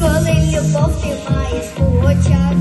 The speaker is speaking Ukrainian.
Коли любов ти маєш у очах.